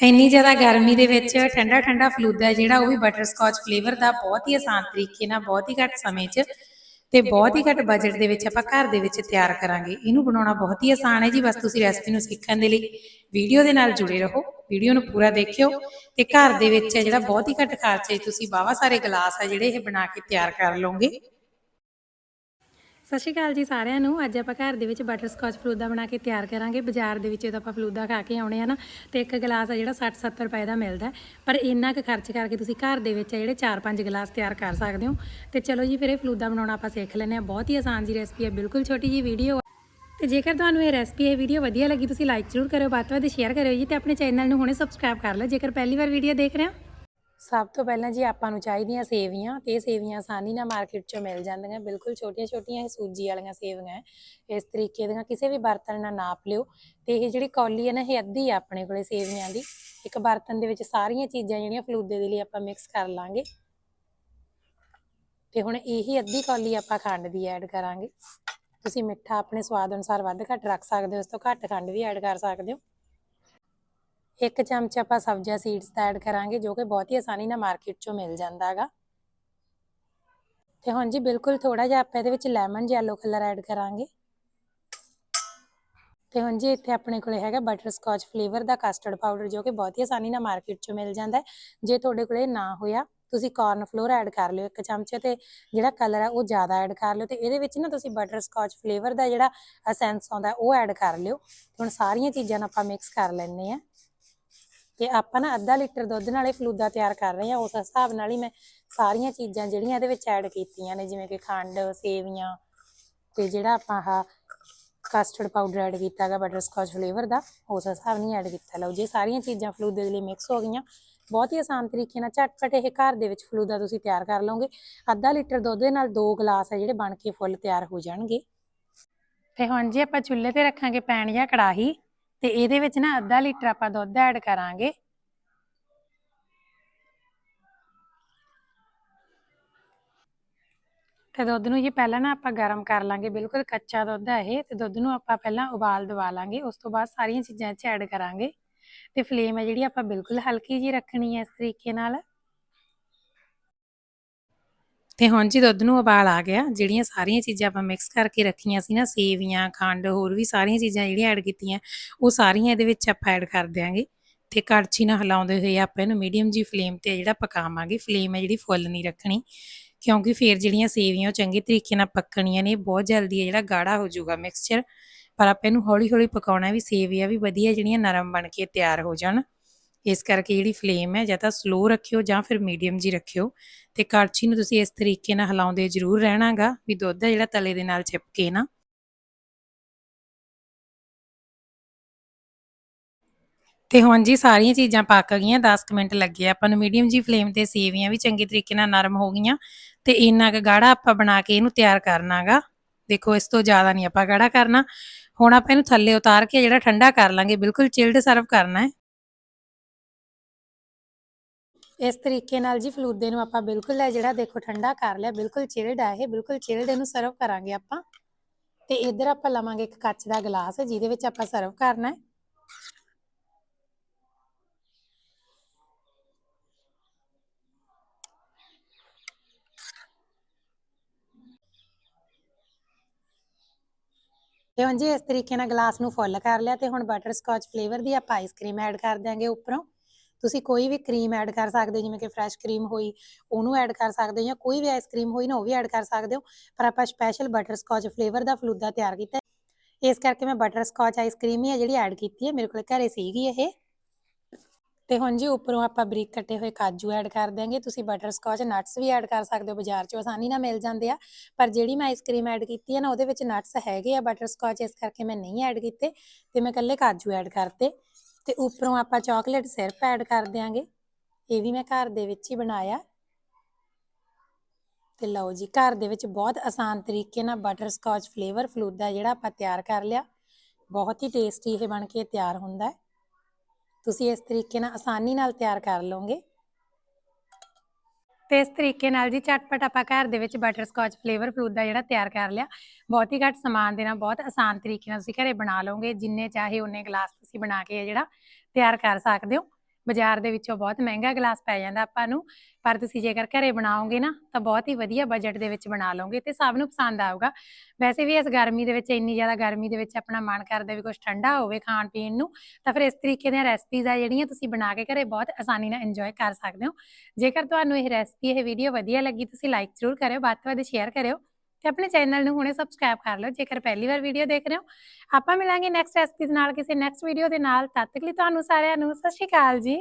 ਇੰਨੀ ਜ਼ਿਆਦਾ ਗਰਮੀ ਦੇ ਵਿੱਚ ਠੰਡਾ ਠੰਡਾ ਫਲੂਦਾ ਜਿਹੜਾ ਉਹ ਵੀ ਬਟਰਸਕਾਚ ਫਲੇਵਰ ਦਾ ਬਹੁਤ ਹੀ ਆਸਾਨ ਤਰੀਕੇ ਨਾਲ, ਬਹੁਤ ਹੀ ਘੱਟ ਸਮੇਂ 'ਚ ਤੇ ਬਹੁਤ ਹੀ ਘੱਟ ਬਜਟ ਦੇ ਵਿੱਚ ਆਪਾਂ ਘਰ ਦੇ ਵਿੱਚ ਤਿਆਰ ਕਰਾਂਗੇ। ਇਹਨੂੰ ਬਣਾਉਣਾ ਬਹੁਤ ਹੀ ਆਸਾਨ ਹੈ ਜੀ। ਬਸ ਤੁਸੀਂ ਰੈਸਪੀ ਨੂੰ ਸਿੱਖਣ ਦੇ ਲਈ ਵੀਡੀਓ ਦੇ ਨਾਲ ਜੁੜੇ ਰਹੋ, ਵੀਡੀਓ ਨੂੰ ਪੂਰਾ ਦੇਖਿਓ ਤੇ ਘਰ ਦੇ ਵਿੱਚ ਜਿਹੜਾ ਬਹੁਤ ਹੀ ਘੱਟ ਖਰਚੇ ਤੁਸੀਂ ਬਾਵਾ ਸਾਰੇ ਗਲਾਸ ਆ ਜਿਹੜੇ ਇਹ ਬਣਾ ਕੇ ਤਿਆਰ ਕਰ ਲਓਗੇ। ਸਤਿ ਸ਼੍ਰੀ ਅਕਾਲ ਜੀ ਸਾਰਿਆਂ ਨੂੰ। ਅੱਜ ਆਪਾਂ ਘਰ ਦੇ ਵਿੱਚ ਬਟਰ ਸਕੌਚ ਫਲੂਦਾ ਬਣਾ ਕੇ ਤਿਆਰ ਕਰਾਂਗੇ। ਬਾਜ਼ਾਰ ਦੇ ਵਿੱਚ ਤਾਂ ਆਪਾਂ ਫਲੂਦਾ ਖਾ ਕੇ ਆਉਣੇ ਆ ਨਾ, ਤੇ ਇੱਕ ਗਲਾਸ ਆ ਜਿਹੜਾ 60 70 ਰੁਪਏ ਦਾ ਮਿਲਦਾ ਪਰ ਇੰਨਾ ਕੁ ਖਰਚ ਕਰਕੇ ਤੁਸੀਂ ਘਰ ਦੇ ਵਿੱਚ ਆ ਜਿਹੜੇ 4-5 ਗਲਾਸ ਤਿਆਰ ਕਰ ਸਕਦੇ ਹੋ। ਤੇ ਚਲੋ ਜੀ, ਫਿਰ ਇਹ ਫਲੂਦਾ ਬਣਾਉਣਾ ਆਪਾਂ ਸਿੱਖ ਲੈਂਦੇ ਆ ਬਹੁਤ ਹੀ ਆਸਾਨ ਜੀ ਰੈਸਪੀ ਹੈ, ਬਿਲਕੁਲ ਛੋਟੀ ਜੀ ਵੀਡੀਓ ਤੇ ਜੇਕਰ ਤੁਹਾਨੂੰ ਇਹ ਰੈਸਪੀ ਇਹ ਵੀਡੀਓ ਵਧੀਆ ਲੱਗੀ, ਤੁਸੀਂ ਲਾਈਕ ਜ਼ਰੂਰ ਕਰਿਓ, ਵੱਧ ਤੋਂ ਵੱਧ ਸ਼ੇਅਰ ਕਰਿਓ ਜੀ, ਤੇ ਆਪਣੇ ਚੈਨਲ ਨੂੰ ਹੁਣੇ ਸਬਸਕ੍ਰਾਈਬ ਕਰ ਲਓ। ਜੇਕਰ ਪਹਿਲੀ ਵਾਰ ਵੀਡੀਓ ਦੇਖ ਰਹੇ ਹੋ ਸਭ ਤੋਂ ਪਹਿਲਾਂ ਜੀ ਆਪਾਂ ਨੂੰ ਚਾਹੀਦੀਆਂ ਸੇਵੀਆਂ ਤੇ ਇਹ ਸੇਵੀਆਂ ਆਸਾਨੀ ਨਾਲ ਮਾਰਕੀਟ 'ਚੋਂ ਮਿਲ ਜਾਂਦੀਆਂ। ਬਿਲਕੁਲ ਛੋਟੀਆਂ-ਛੋਟੀਆਂ ਇਹ ਸੂਜੀ ਵਾਲੀਆਂ ਸੇਵੀਆਂ ਇਸ ਤਰੀਕੇ ਦੀਆਂ ਕਿਸੇ ਵੀ ਬਰਤਨ ਨਾਲ ਨਾਪ ਲਿਓ ਤੇ ਇਹ ਜਿਹੜੀ ਕੌਲੀ ਹੈ ਨਾ, ਇਹ ਅੱਧੀ ਆ ਆਪਣੇ ਕੋਲੇ ਸੇਵੀਆਂ ਦੀ। ਇੱਕ ਬਰਤਨ ਦੇ ਵਿੱਚ ਸਾਰੀਆਂ ਚੀਜ਼ਾਂ ਜਿਹੜੀਆਂ ਫਲੂਦੇ ਦੇ ਲਈ ਆਪਾਂ ਮਿਕਸ ਕਰ ਲਾਂਗੇ। ਤੇ ਹੁਣ ਇਹੀ ਅੱਧੀ ਕੌਲੀ ਆਪਾਂ ਖੰਡ ਦੀ ਐਡ ਕਰਾਂਗੇ। ਤੁਸੀਂ ਮਿੱਠਾ ਆਪਣੇ ਸਵਾਦ ਅਨੁਸਾਰ ਵੱਧ ਘੱਟ ਰੱਖ ਸਕਦੇ ਹੋ, ਇਸ ਤੋਂ ਘੱਟ ਖੰਡ ਵੀ ਐਡ ਕਰ ਸਕਦੇ ਹੋ। ਇੱਕ ਚਮਚ ਆਪਾਂ ਸਬਜ਼ਾ ਸੀਡਸ ਦਾ ਐਡ ਕਰਾਂਗੇ, ਜੋ ਕਿ ਬਹੁਤ ਹੀ ਆਸਾਨੀ ਨਾਲ ਮਾਰਕੀਟ ਚੋਂ ਮਿਲ ਜਾਂਦਾ ਹੈਗਾ। ਤੇ ਹੁਣ ਜੀ ਬਿਲਕੁਲ ਥੋੜਾ ਜਿਹਾ ਆਪਾਂ ਇਹਦੇ ਵਿੱਚ ਲੈਮਨ ਜੈਲੋ ਕਲਰ ਐਡ ਕਰਾਂਗੇ। ਤੇ ਹੁਣ ਜੀ ਇੱਥੇ ਆਪਣੇ ਕੋਲੇ ਹੈਗਾ ਬਟਰ ਸਕੌਚ ਫਲੇਵਰ ਦਾ ਕਸਟਰਡ ਪਾਊਡਰ ਜੋ ਕਿ ਬਹੁਤ ਹੀ ਆਸਾਨੀ ਨਾਲ ਮਾਰਕੀਟ ਚੋਂ ਮਿਲ ਜਾਂਦਾ ਹੈ। ਜੇ ਤੁਹਾਡੇ ਕੋਲੇ ਨਾ ਹੋਇਆ, ਤੁਸੀਂ ਕਾਰਨ ਫਲੋਰ ਐਡ ਕਰ ਲਿਓ ਇੱਕ ਚਮਚ ਤੇ ਜਿਹੜਾ ਕਲਰ ਆ ਉਹ ਜ਼ਿਆਦਾ ਐਡ ਕਰ ਲਿਓ ਤੇ ਇਹਦੇ ਵਿੱਚ ਨਾ ਤੁਸੀਂ ਬਟਰ ਸਕੌਚ ਫਲੇਵਰ ਦਾ ਜਿਹੜਾ ਅਸੈਂਸ ਆਉਂਦਾ ਉਹ ਐਡ ਕਰ ਲਿਓ। ਹੁਣ ਸਾਰੀਆਂ ਚੀਜ਼ਾਂ ਨੂੰ ਆਪਾਂ ਮਿਕਸ ਕਰ ਲੈਣੇ ਆ ਤੇ ਆਪਾਂ ਨਾ ਅੱਧਾ ਲੀਟਰ ਦੁੱਧ ਨਾਲ ਇਹ ਫਲੂਦਾ ਤਿਆਰ ਕਰ ਰਹੇ ਹਾਂ। ਉਸ ਹਿਸਾਬ ਨਾਲ ਹੀ ਮੈਂ ਸਾਰੀਆਂ ਚੀਜ਼ਾਂ ਜਿਹੜੀਆਂ ਇਹਦੇ ਵਿੱਚ ਐਡ ਕੀਤੀਆਂ ਨੇ, ਜਿਵੇਂ ਕਿ ਖੰਡ, ਸੇਵੀਆਂ ਤੇ ਜਿਹੜਾ ਆਪਾਂ ਆਹ ਕਸਟਰਡ ਪਾਊਡਰ ਐਡ ਕੀਤਾ ਹੈਗਾ ਬਟਰ ਫਲੇਵਰ ਦਾ, ਉਸ ਹਿਸਾਬ ਨਾਲ ਐਡ ਕੀਤਾ। ਲਓ ਜੇ, ਸਾਰੀਆਂ ਚੀਜ਼ਾਂ ਫਲੂਦੇ ਦੇ ਲਈ ਮਿਕਸ ਹੋ ਗਈਆਂ। ਬਹੁਤ ਹੀ ਆਸਾਨ ਤਰੀਕੇ ਨਾਲ ਝਟਪਟ ਇਹ ਘਰ ਦੇ ਵਿੱਚ ਫਲੂਦਾ ਤੁਸੀਂ ਤਿਆਰ ਕਰ ਲਓਗੇ। ਅੱਧਾ ਲੀਟਰ ਦੁੱਧ ਦੇ ਨਾਲ ਦੋ ਗਲਾਸ ਹੈ ਜਿਹੜੇ ਬਣ ਕੇ ਫੁੱਲ ਤਿਆਰ ਹੋ ਜਾਣਗੇ। ਤੇ ਹੁਣ ਜੀ ਆਪਾਂ ਚੁੱਲ੍ਹੇ ਤੇ ਰੱਖਾਂਗੇ ਪੈਣ ਜਾਂ ਕੜਾਹੀ। ਤੇ ਇਹਦੇ ਵਿੱਚ ਨਾ ਅੱਧਾ ਲੀਟਰ ਆਪਾਂ ਦੁੱਧ ਐਡ ਕਰਾਂਗੇ। ਤੇ ਦੁੱਧ ਨੂੰ ਜੀ ਪਹਿਲਾਂ ਨਾ ਆਪਾਂ ਗਰਮ ਕਰ ਲਾਂਗੇ, ਬਿਲਕੁਲ ਕੱਚਾ ਦੁੱਧ ਹੈ ਇਹ। ਤੇ ਦੁੱਧ ਨੂੰ ਆਪਾਂ ਪਹਿਲਾਂ ਉਬਾਲ ਦਵਾ ਲਾਂਗੇ, ਉਸ ਤੋਂ ਬਾਅਦ ਸਾਰੀਆਂ ਚੀਜ਼ਾਂ 'ਚ ਐਡ ਕਰਾਂਗੇ। ਤੇ ਫਲੇਮ ਹੈ ਜਿਹੜੀ ਆਪਾਂ ਬਿਲਕੁਲ ਹਲਕੀ ਜੀ ਰੱਖਣੀ ਹੈ ਇਸ ਤਰੀਕੇ ਨਾਲ। ਤੇ ਹੁਣ ਜੀ ਦੁੱਧ ਨੂੰ ਉਬਾਲ ਆ ਗਿਆ, ਜਿਹੜੀਆਂ ਸਾਰੀਆਂ ਚੀਜ਼ਾਂ ਆਪਾਂ ਮਿਕਸ ਕਰਕੇ ਰੱਖੀਆਂ ਸੀ ਨਾ, ਸੇਵੀਆਂ, ਖੰਡ, ਹੋਰ ਵੀ ਸਾਰੀਆਂ ਚੀਜ਼ਾਂ ਜਿਹੜੀਆਂ ਐਡ ਕੀਤੀਆਂ, ਉਹ ਸਾਰੀਆਂ ਇਹਦੇ ਵਿੱਚ ਆਪਾਂ ਐਡ ਕਰ ਦਿਆਂਗੇ। ਤੇ ਕੜਛੀ ਨਾਲ ਹਿਲਾਉਂਦੇ ਹੋਏ ਆਪਾਂ ਇਹਨੂੰ ਮੀਡੀਅਮ ਜੀ ਫਲੇਮ ਤੇ ਜਿਹੜਾ ਪਕਾਵਾਂਗੇ ਫਲੇਮ ਹੈ ਜਿਹੜੀ ਫੁੱਲ ਨਹੀਂ ਰੱਖਣੀ, ਕਿਉਂਕਿ ਫਿਰ ਜਿਹੜੀਆਂ ਸੇਵੀਆਂ ਉਹ ਚੰਗੇ ਤਰੀਕੇ ਨਾਲ ਪੱਕਣੀਆਂ ਨੇ, ਬਹੁਤ ਜਲਦੀ ਹੈ ਜਿਹੜਾ ਗਾੜਾ ਹੋ ਜਾਊਗਾ ਮਿਕਸਚਰ ਪਰ ਆਪਾਂ ਇਹਨੂੰ ਹੌਲੀ ਹੌਲੀ ਪਕਾਉਣਾ ਵੀ, ਸੇਵੀਆਂ ਵੀ ਵਧੀਆ ਜਿਹੜੀਆਂ ਨਰਮ ਬਣ ਕੇ ਤਿਆਰ ਹੋ ਜਾਣ। ਇਸ ਕਰਕੇ ਜਿਹੜੀ ਫਲੇਮ ਹੈ, ਜਾਂ ਤਾਂ ਸਲੋ ਰੱਖਿਓ ਜਾਂ ਫਿਰ ਮੀਡੀਅਮ ਜੀ ਰੱਖਿਓ। ਤੇ ਕੜਛੀ ਨੂੰ ਤੁਸੀਂ ਇਸ ਤਰੀਕੇ ਨਾਲ ਹਿਲਾਉਂਦੇ ਜ਼ਰੂਰ ਰਹਿਣਾਗਾ, ਵੀ ਦੁੱਧ ਹੈ ਜਿਹੜਾ ਤਲੇ ਦੇ ਨਾਲ ਚਿਪਕੇ ਨਾ। ਤੇ ਹੁਣ ਜੀ ਸਾਰੀਆਂ ਚੀਜ਼ਾਂ ਪੱਕ ਗਈਆਂ 10 ਮਿੰਟ ਲੱਗੇ ਆਪਾਂ ਨੂੰ ਮੀਡੀਅਮ ਜੀ ਫਲੇਮ ਤੇ ਸੇਵੀਆਂ ਵੀ ਚੰਗੇ ਤਰੀਕੇ ਨਾਲ ਨਰਮ ਹੋ ਗਈਆਂ। ਤੇ ਇੰਨਾ ਕੁ ਗਾੜਾ ਆਪਾਂ ਬਣਾ ਕੇ ਇਹਨੂੰ ਤਿਆਰ ਕਰਨਾਗਾ। ਦੇਖੋ, ਇਸ ਤੋਂ ਜ਼ਿਆਦਾ ਨਹੀਂ ਆਪਾਂ ਗਾੜਾ ਕਰਨਾ। ਹੁਣ ਆਪਾਂ ਇਹਨੂੰ ਥੱਲੇ ਉਤਾਰ ਕੇ ਜਿਹੜਾ ਠੰਡਾ ਕਰ ਲਾਂਗੇ, ਬਿਲਕੁਲ ਚਿਲਡ ਸਰਵ ਕਰਨਾ ਹੈ। ਇਸ ਤਰੀਕੇ ਨਾਲ ਜੀ ਫਲੂਦੇ ਨੂੰ ਆਪਾਂ ਬਿਲਕੁਲ ਹੈ ਜਿਹੜਾ ਦੇਖੋ ਠੰਡਾ ਕਰ ਲਿਆ, ਬਿਲਕੁਲ ਚਿਲਡ ਆ ਇਹ, ਬਿਲਕੁਲ ਚਿਲਡ ਇਹਨੂੰ ਸਰਵ ਕਰਾਂਗੇ ਆਪਾਂ। ਤੇ ਇੱਧਰ ਆਪਾਂ ਲਵਾਂਗੇ ਇੱਕ ਕੱਚ ਦਾ ਗਲਾਸ, ਜਿਹਦੇ ਵਿੱਚ ਆਪਾਂ ਸਰਵ ਕਰਨਾ ਹੈ। ਤੇ ਹੁਣ ਜੀ ਇਸ ਤਰੀਕੇ ਨਾਲ ਗਲਾਸ ਨੂੰ ਫੁੱਲ ਕਰ ਲਿਆ ਤੇ ਹੁਣ ਬਟਰ ਸਕੌਚ ਫਲੇਵਰ ਦੀ ਆਪਾਂ ਆਈਸਕ੍ਰੀਮ ਐਡ ਕਰ ਦਿਆਂਗੇ ਉੱਪਰੋਂ। ਤੁਸੀਂ ਕੋਈ ਵੀ ਕਰੀਮ ਐਡ ਕਰ ਸਕਦੇ ਹੋ, ਜਿਵੇਂ ਕਿ ਫਰੈਸ਼ ਕਰੀਮ ਹੋਈ, ਉਹਨੂੰ ਐਡ ਕਰ ਸਕਦੇ ਹੋ ਜਾਂ ਕੋਈ ਵੀ ਆਈਸਕ੍ਰੀਮ ਹੋਈ ਨਾ, ਉਹ ਵੀ ਐਡ ਕਰ ਸਕਦੇ ਹੋ, ਪਰ ਆਪਾਂ ਸਪੈਸ਼ਲ ਬਟਰ ਸਕੌਚ ਫਲੇਵਰ ਦਾ ਫਲੂਦਾ ਤਿਆਰ ਕੀਤਾ ਇਸ ਕਰਕੇ ਮੈਂ ਬਟਰ ਸਕੌਚ ਆਈਸਕ੍ਰੀਮ ਹੀ ਹੈ ਜਿਹੜੀ ਐਡ ਕੀਤੀ ਹੈ, ਮੇਰੇ ਕੋਲ ਘਰੇ ਸੀਗੀ ਇਹ। ਤੇ ਹੁਣ ਜੀ ਉੱਪਰੋਂ ਆਪਾਂ ਬਰੀਕ ਕੱਟੇ ਹੋਏ ਕਾਜੂ ਐਡ ਕਰ ਦਿਆਂਗੇ। ਤੁਸੀਂ ਬਟਰ ਸਕੌਚ ਨਟਸ ਵੀ ਐਡ ਕਰ ਸਕਦੇ ਹੋ, ਬਾਜ਼ਾਰ 'ਚੋਂ ਆਸਾਨੀ ਨਾਲ ਮਿਲ ਜਾਂਦੇ ਆ। ਪਰ ਜਿਹੜੀ ਮੈਂ ਆਈਸਕ੍ਰੀਮ ਐਡ ਕੀਤੀ ਹੈ ਨਾ, ਉਹਦੇ ਵਿੱਚ ਨਟਸ ਹੈਗੇ ਆ ਬਟਰ ਸਕੌਚ ਇਸ ਕਰਕੇ ਮੈਂ ਨਹੀਂ ਐਡ ਕੀਤੇ ਤੇ ਮੈਂ ਇਕੱਲੇ ਕਾਜੂ ਐਡ ਕਰਤੇ। ਤੇ ਉੱਪਰੋਂ ਆਪਾਂ ਚਾਕਲੇਟ ਸਿਰਪ ਐਡ ਕਰ ਦਿਆਂਗੇ। ਇਹ ਵੀ ਮੈਂ ਘਰ ਦੇ ਵਿੱਚ ਹੀ ਬਣਾਇਆ। ਤੇ ਲਓ ਜੀ, ਘਰ ਦੇ ਵਿੱਚ ਬਹੁਤ ਆਸਾਨ ਤਰੀਕੇ ਨਾਲ ਬਟਰ ਸਕੌਚ ਫਲੇਵਰ ਫਲੂਦਾ ਜਿਹੜਾ ਆਪਾਂ ਤਿਆਰ ਕਰ ਲਿਆ। ਬਹੁਤ ਹੀ ਟੇਸਟੀ ਇਹ ਬਣ ਕੇ ਤਿਆਰ ਹੁੰਦਾ ਹੈ। ਤੁਸੀਂ ਇਸ ਤਰੀਕੇ ਨਾਲ ਆਸਾਨੀ ਨਾਲ ਤਿਆਰ ਕਰ ਲਓਗੇ। ਤੇ ਇਸ ਤਰੀਕੇ ਨਾਲ ਜੀ ਝਟਪਟ ਆਪਾਂ ਘਰ ਦੇ ਵਿੱਚ ਬਟਰ ਸਕੌਚ ਫਲੇਵਰ ਦਾ ਜਿਹੜਾ ਤਿਆਰ ਕਰ ਲਿਆ। ਬਹੁਤ ਹੀ ਘੱਟ ਸਮਾਨ ਦੇ ਨਾਲ, ਬਹੁਤ ਆਸਾਨ ਤਰੀਕੇ ਨਾਲ ਤੁਸੀਂ ਘਰੇ ਬਣਾ ਲਓਗੇ। ਜਿੰਨੇ ਚਾਹੇ ਉਹਨੇ ਗਲਾਸ ਤੁਸੀਂ ਬਣਾ ਕੇ ਜਿਹੜਾ ਤਿਆਰ ਕਰ ਸਕਦੇ ਹੋ। ਬਾਜ਼ਾਰ ਦੇ ਵਿੱਚੋਂ ਬਹੁਤ ਮਹਿੰਗਾ ਗਲਾਸ ਪੈ ਜਾਂਦਾ ਆਪਾਂ ਨੂੰ, ਪਰ ਤੁਸੀਂ ਜੇਕਰ ਘਰੇ ਬਣਾਓਗੇ ਨਾ, ਤਾਂ ਬਹੁਤ ਹੀ ਵਧੀਆ ਬਜਟ ਦੇ ਵਿੱਚ ਬਣਾ ਲਓਗੇ ਤੇ ਸਭ ਨੂੰ ਪਸੰਦ ਆਊਗਾ। ਵੈਸੇ ਵੀ ਇਸ ਗਰਮੀ ਦੇ ਵਿੱਚ, ਇੰਨੀ ਜ਼ਿਆਦਾ ਗਰਮੀ ਦੇ ਵਿੱਚ ਆਪਣਾ ਮਨ ਕਰਦਾ ਵੀ ਕੁਝ ਠੰਡਾ ਹੋਵੇ ਖਾਣ ਪੀਣ ਨੂੰ, ਤਾਂ ਫਿਰ ਇਸ ਤਰੀਕੇ ਦੀਆਂ ਰੈਸਪੀਜ਼ ਆ ਜਿਹੜੀਆਂ ਤੁਸੀਂ ਬਣਾ ਕੇ ਘਰੇ ਬਹੁਤ ਆਸਾਨੀ ਨਾਲ ਇੰਜੋਏ ਕਰ ਸਕਦੇ ਹੋ। ਜੇਕਰ ਤੁਹਾਨੂੰ ਇਹ ਰੈਸਪੀ ਇਹ ਵੀਡੀਓ ਵਧੀਆ ਲੱਗੀ, ਤੁਸੀਂ ਲਾਈਕ ਜ਼ਰੂਰ ਕਰਿਓ, ਵੱਧ ਤੋਂ ਵੱਧ ਸ਼ੇਅਰ ਕਰਿਓ। ਤੇ ਆਪਣੇ ਚੈਨਲ ਨੂੰ ਹੁਣੇ ਸਬਸਕ੍ਰਾਈਬ ਕਰ ਲਓ, ਜੇਕਰ ਪਹਿਲੀ ਵਾਰ ਵੀਡੀਓ ਦੇਖ ਰਹੇ ਹੋ। ਆਪਾਂ ਮਿਲਾਂਗੇ ਨੈਕਸਟ ਰੈਸਪੀ ਨਾਲ, ਕਿਸੇ ਨੈਕਸਟ ਵੀਡੀਓ ਦੇ ਨਾਲ। ਤਦ ਤੱਕ ਲਈ ਤੁਹਾਨੂੰ ਸਾਰਿਆਂ ਨੂੰ ਸਤਿ ਸ਼੍ਰੀ ਅਕਾਲ ਜੀ।